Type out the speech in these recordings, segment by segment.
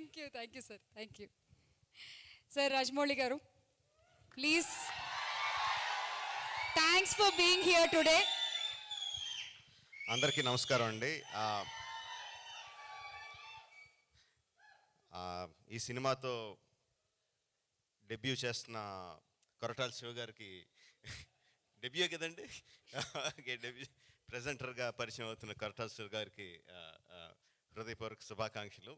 Thank you thank you sir thank you. Sir Rajamouli garu please. Thanks for being here today అందరికీ నమస్కారం అండి. ఈ సినిమాతో debut చేస్తున్న కొరటాల శివ గారికి డెబ్యూ కదండి? డెబ్యూ. ప్రజెంటర్గా పరిచయం అవుతున్న కొరటాల శివ గారికి హృదయపూర్వక శుభాకాంక్షలు.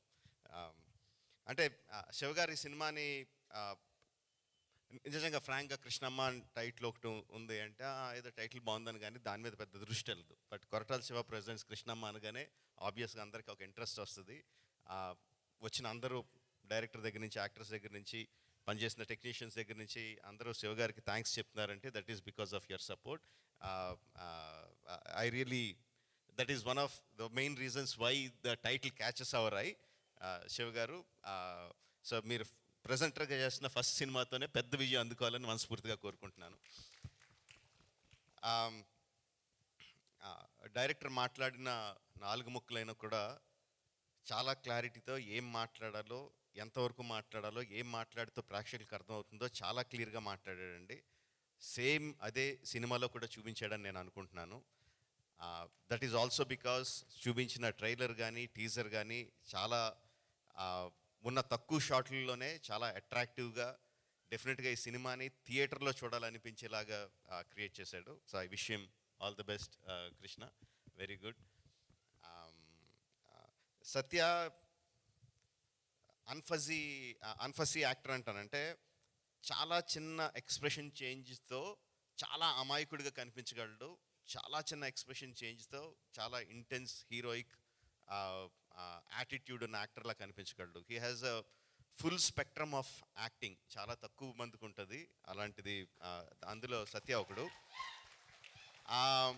అంటే శివగారి శివ గారి సినిమాని నిజంగా ఫ్రాంక్గా కృష్ణమ్మ టైటిల్ ఒకటి ఉంది అంటే ఏదో టైటిల్ బాగుందని కానీ దాని మీద పెద్ద దృష్టి వెళ్ళదు. బట్ కొరటాల శివ ప్రెసిడెంట్స్ కృష్ణమ్మ అనగానే ఆబ్వియస్గా అందరికీ ఒక ఇంట్రెస్ట్ వస్తుంది. వచ్చిన అందరూ డైరెక్టర్ దగ్గర నుంచి యాక్టర్స్ దగ్గర నుంచి పనిచేసిన టెక్నీషియన్స్ దగ్గర నుంచి అందరూ శివ గారికి థ్యాంక్స్ చెప్తున్నారంటే that is because of your support I really that is one of the main reasons why the title catches our eye Siva garu so మీరు ప్రజెంటర్గా చేసిన ఫస్ట్ సినిమాతోనే పెద్ద విజయం అందుకోవాలని మనస్ఫూర్తిగా కోరుకుంటున్నాను. డైరెక్టర్ మాట్లాడిన నాలుగు ముక్కలైనా కూడా చాలా క్లారిటీతో ఏం మాట్లాడాలో ఎంతవరకు మాట్లాడాలో ఏం మాట్లాడితే ప్రేక్షకులకు అర్థమవుతుందో చాలా క్లియర్గా మాట్లాడాడండి. సేమ్ అదే సినిమాలో కూడా చూపించాడని నేను అనుకుంటున్నాను. దట్ ఈజ్ ఆల్సో బికాస్ చూపించిన ట్రైలర్ కానీ టీజర్ కానీ చాలా ఉన్న తక్కువ షాట్లలోనే చాలా అట్రాక్టివ్గా డెఫినెట్గా ఈ సినిమాని థియేటర్లో చూడాలనిపించేలాగా క్రియేట్ చేశాడు. So I wish him all the best Krishna very good Satya అన్ఫజీ అన్ఫజీ యాక్టర్ అంటానంటే చాలా చిన్న ఎక్స్ప్రెషన్ చేంజ్తో చాలా అమాయకుడిగా కనిపించగలడు. చాలా చిన్న ఎక్స్ప్రెషన్ చేంజ్తో చాలా ఇంటెన్స్ హీరోయిక్ యాటిట్యూడ్ ఉన్న యాక్టర్లా కనిపించగలడు. He has a full spectrum of acting చాలా తక్కువ మందికి ఉంటుంది. అలాంటిది అందులో సత్య ఒకడు. ఆ,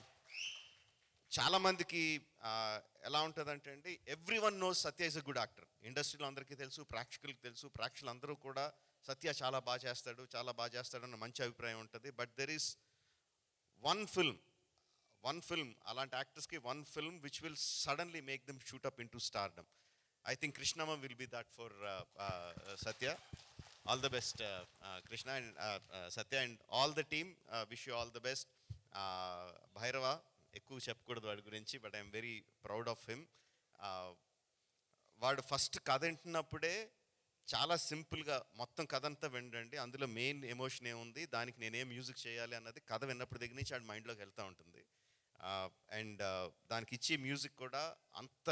చాలా మందికి ఎలా ఉంటుందంటే అండి everyone knows Satya is a good actor ఇండస్ట్రీలో అందరికీ తెలుసు ప్రేక్షకులకు తెలుసు ప్రేక్షకులు అందరూ కూడా సత్య చాలా బాగా చేస్తాడు చాలా బాగా చేస్తాడు అన్న మంచి అభిప్రాయం ఉంటుంది. But there is one film one film అలాంటి యాక్టర్స్కి one film which will suddenly make them shoot up into stardom I think Krishnamma will be that for Satya all the best Krishna and Satya and all the team wish you all the best Bhairava ఎక్కువ చెప్పకూడదు వాడి గురించి but I'm very proud of him వాడు first కథ వింటున్నప్పుడే చాలా సింపుల్గా మొత్తం కథ అంతా వినండి. అందులో మెయిన్ ఎమోషన్ ఏముంది? దానికి నేనేం మ్యూజిక్ చేయాలి అన్నది కథ విన్నప్పుడు దగ్గర నుంచి వాడి మైండ్లోకి వెళ్తూ ఉంటుంది. అండ్ దానికి ఇచ్చే మ్యూజిక్ కూడా అంత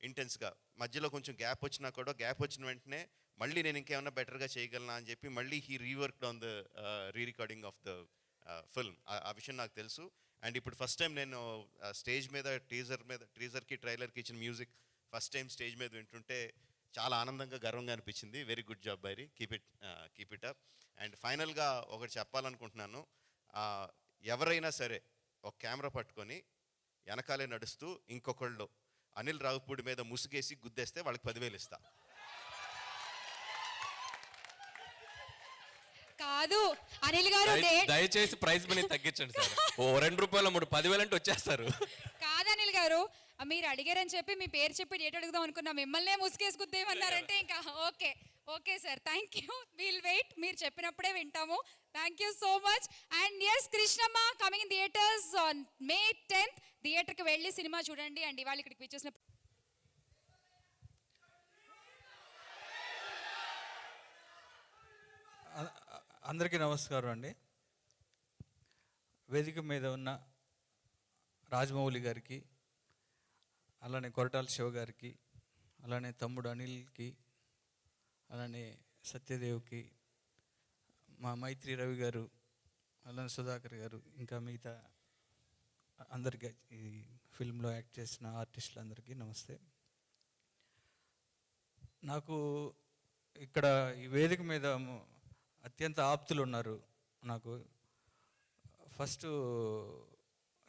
ఇంటెన్స్గా. మధ్యలో కొంచెం గ్యాప్ వచ్చినా కూడా గ్యాప్ వచ్చిన వెంటనే మళ్ళీ నేను ఇంకేమైనా బెటర్గా చేయగలనా అని చెప్పి మళ్ళీ he reworked on the re recording of the film. ఆ విషయం నాకు తెలుసు. అండ్ ఇప్పుడు ఫస్ట్ టైం నేను స్టేజ్ మీద టీజర్ మీద టీజర్కి ట్రైలర్కి ఇచ్చిన మ్యూజిక్ ఫస్ట్ టైం స్టేజ్ మీద వింటుంటే చాలా ఆనందంగా గర్వంగా అనిపించింది. Very good job Bairi keep it keep it up. And ఫైనల్గా ఒకటి చెప్పాలనుకుంటున్నాను. ఎవరైనా సరే ఒక కెమెరా పట్టుకొని వెనకాలే నడుస్తూ ఇంకొకళ్ళు అనిల్ రావుపూడి మీద ముసుగేసి గుద్దేస్తే వాళ్ళకి పదివేలు ఇస్తా. కాదు అనిల్ గారు దయచేసి ప్రైస్ మనీ తగ్గించండి సార్. ఓ రెండు రూపాయల మూడు పదివేలు అంటే వచ్చేస్తారు. కాదు అనిల్ గారు మీరు అడిగారని చెప్పి మీ పేరు చెప్పి డేట్ అడుగుదాం అనుకున్నా మిమ్మల్నే ముసుకేసి గుద్దేయమన్నారంటే ఇంకా okay. Okay sir thank you will wait మీరు చెప్పినప్పుడే వింటాము. Thank you so much and yes Krishnamma coming theatres on May tenth థియేటర్కి వెళ్ళి సినిమా చూడండి. అండ్ ఇవాళ ఇక్కడికి వచ్చేసిన అందరికీ నమస్కారం అండి. వేదిక మీద ఉన్న రాజమౌళి గారికి అలానే కొరటాల శివ గారికి అలానే తమ్ముడు అనిల్కి అలానే సత్యదేవ్కి మా మైత్రి రవి గారు అలానే సుధాకర్ గారు ఇంకా మిగతా అందరికీ ఈ ఫిల్మ్లో యాక్ట్ చేసిన ఆర్టిస్టులందరికీ నమస్తే. నాకు ఇక్కడ ఈ వేదిక మీద అత్యంత ఆప్తులు ఉన్నారు నాకు. ఫస్ట్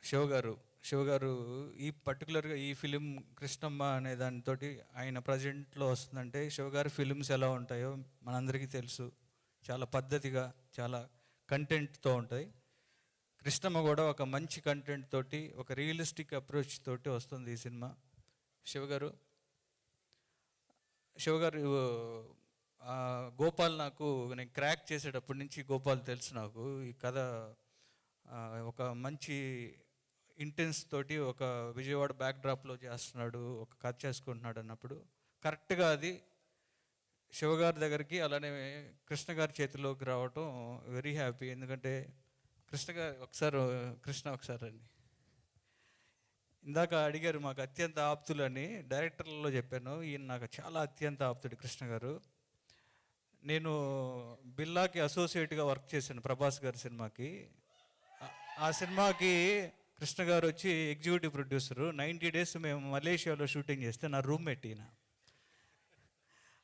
శివ గారు శివ గారు ఈ పర్టికులర్గా ఈ ఫిలిం కృష్ణమ్మ అనే దానితోటి ఆయన ప్రజెంట్లో వస్తుందంటే శివ గారి ఫిలిమ్స్ ఎలా ఉంటాయో మనందరికీ తెలుసు. చాలా పద్ధతిగా చాలా కంటెంట్తో ఉంటాయి. కృష్ణమ్మ కూడా ఒక మంచి కంటెంట్ తోటి ఒక రియలిస్టిక్ అప్రోచ్ తోటి వస్తుంది ఈ సినిమా. శివగారు శివగారు గోపాల్ నాకు నేను క్రాక్ చేసేటప్పటి నుంచి గోపాల్ తెలుసు నాకు. ఈ కథ ఒక మంచి ఇంటెన్స్ తోటి ఒక విజయవాడ బ్యాక్ డ్రాప్లో చేస్తున్నాడు ఒక కథ చేసుకుంటున్నాడు అన్నప్పుడు. కరెక్ట్గా అది శివగారి దగ్గరికి అలానే కృష్ణ గారి చేతిలోకి రావటం వెరీ హ్యాపీ ఎందుకంటే కృష్ణ గారు ఒకసారి కృష్ణ ఒకసారి అండి ఇందాక అడిగారు మాకు అత్యంత ఆప్తులని డైరెక్టర్లలో చెప్పాను. ఈయన నాకు చాలా అత్యంత ఆప్తుడు కృష్ణ గారు. నేను బిల్లాకి అసోసియేట్గా వర్క్ చేశాను ప్రభాస్ గారి సినిమాకి. ఆ సినిమాకి కృష్ణ గారు వచ్చి ఎగ్జిక్యూటివ్ ప్రొడ్యూసరు. నైంటీ డేస్ మేము మలేషియాలో షూటింగ్ చేస్తే నా రూమ్మేట్ ఈయన.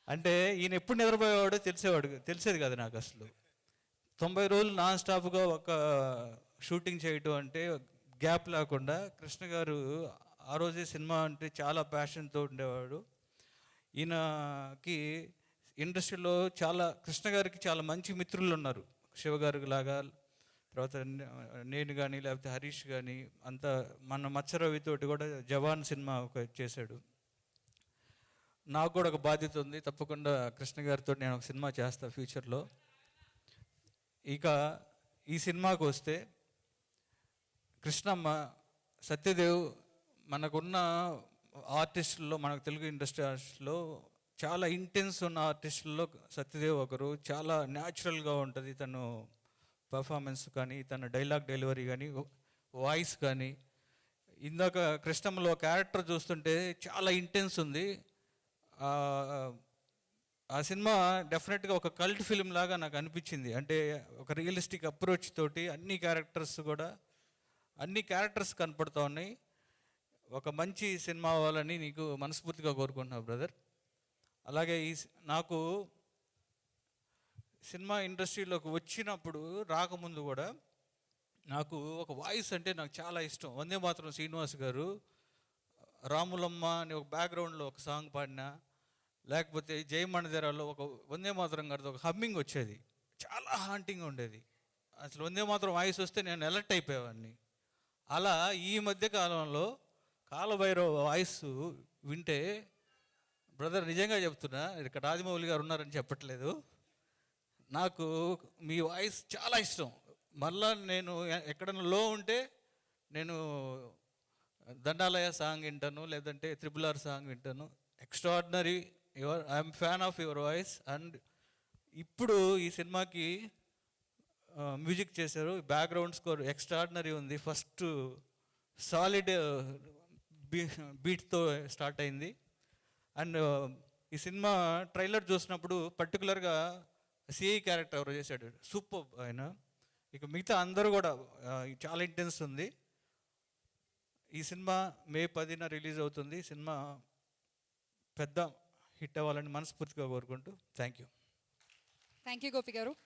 అంటే ఈయన ఎప్పుడు నిద్రపోయేవాడో తెలిసేవాడు తెలిసేది కదా నాకు అసలు. తొంభై రోజులు నాన్ స్టాప్గా ఒక షూటింగ్ చేయటం అంటే గ్యాప్ లేకుండా కృష్ణ గారు ఆ రోజే సినిమా అంటే చాలా ప్యాషన్తో ఉండేవాడు. ఈయనకి ఇండస్ట్రీలో చాలా కృష్ణ గారికి చాలా మంచి మిత్రులు ఉన్నారు. శివగారికి లాగా తర్వాత నేను కానీ లేకపోతే హరీష్ కానీ అంత మన మత్స్యరవితోటి కూడా జవాన్ సినిమా ఒక చేశాడు. నాకు కూడా ఒక బాధ్యత ఉంది. తప్పకుండా కృష్ణ గారితో నేను ఒక సినిమా చేస్తాను ఫ్యూచర్లో. ఇక ఈ సినిమాకు వస్తే కృష్ణమ్మ సత్యదేవ్ మనకున్న ఆర్టిస్టుల్లో మనకు తెలుగు ఇండస్ట్రీ ఆర్టిస్టులో చాలా ఇంటెన్స్ ఉన్న ఆర్టిస్టుల్లో సత్యదేవ్ ఒకరు. చాలా న్యాచురల్గా ఉంటుంది తను. పర్ఫార్మెన్స్ కానీ తన డైలాగ్ డెలివరీ కానీ వాయిస్ కానీ ఇందాక కృష్ణంలో క్యారెక్టర్ చూస్తుంటే చాలా ఇంటెన్స్ ఉంది. ఆ, సినిమా డెఫినెట్గా ఒక కల్ట్ ఫిలిం లాగా నాకు అనిపించింది. అంటే ఒక రియలిస్టిక్ అప్రోచ్ తోటి అన్ని క్యారెక్టర్స్ కూడా అన్ని క్యారెక్టర్స్ కనపడుతూ ఉన్నాయి. ఒక మంచి సినిమా అవ్వాలని నీకు మనస్ఫూర్తిగా కోరుకుంటున్నావు బ్రదర్ అలాగే ఈ నాకు సినిమా ఇండస్ట్రీలోకి వచ్చినప్పుడు రాకముందు కూడా నాకు ఒక వాయిస్ అంటే నాకు చాలా ఇష్టం. వందే మాత్రం శ్రీనివాస్ గారు రాములమ్మ అని ఒక బ్యాక్గ్రౌండ్లో ఒక సాంగ్ పాడినా లేకపోతే జయమణిధరాలో ఒక వందే మాత్రం గారితో ఒక హమ్మింగ్ వచ్చేది. చాలా హాంటింగ్ ఉండేది. అసలు వందే మాత్రం వాయిస్ వస్తే నేను అలర్ట్ అయిపోయేవాడిని. అలా ఈ మధ్య కాలంలో కాలభైరవ వాయిస్ వింటే బ్రదర్ నిజంగా చెప్తున్నా ఇక్కడ రాజమౌళి గారు ఉన్నారని చెప్పట్లేదు. నాకు మీ వాయిస్ చాలా ఇష్టం. మళ్ళా నేను ఎక్కడైనా లో ఉంటే నేను దండాలయ సాంగ్ వింటాను లేదంటే త్రిబుల్ ఆర్ సాంగ్ వింటాను. Extraordinary your I'm fan of your voice and ఇప్పుడు ఈ సినిమాకి మ్యూజిక్ చేశారు. బ్యాక్గ్రౌండ్ స్కోర్ ఎక్స్ట్రాడినరీ ఉంది. ఫస్ట్ సాలిడ్ బీట్తో స్టార్ట్ అయింది. అండ్ ఈ సినిమా ట్రైలర్ చూసినప్పుడు పర్టికులర్గా సిఐ క్యారెక్టర్ ఎవరు చేశాడు. సూపర్ ఆయన. ఇక మిగతా అందరూ కూడా చాలా ఇంటెన్స్ ఉంది. ఈ సినిమా మే పదిన రిలీజ్ అవుతుంది. సినిమా పెద్ద హిట్ అవ్వాలని మనస్ఫూర్తిగా కోరుకుంటూ thank you thank you Gopi garu.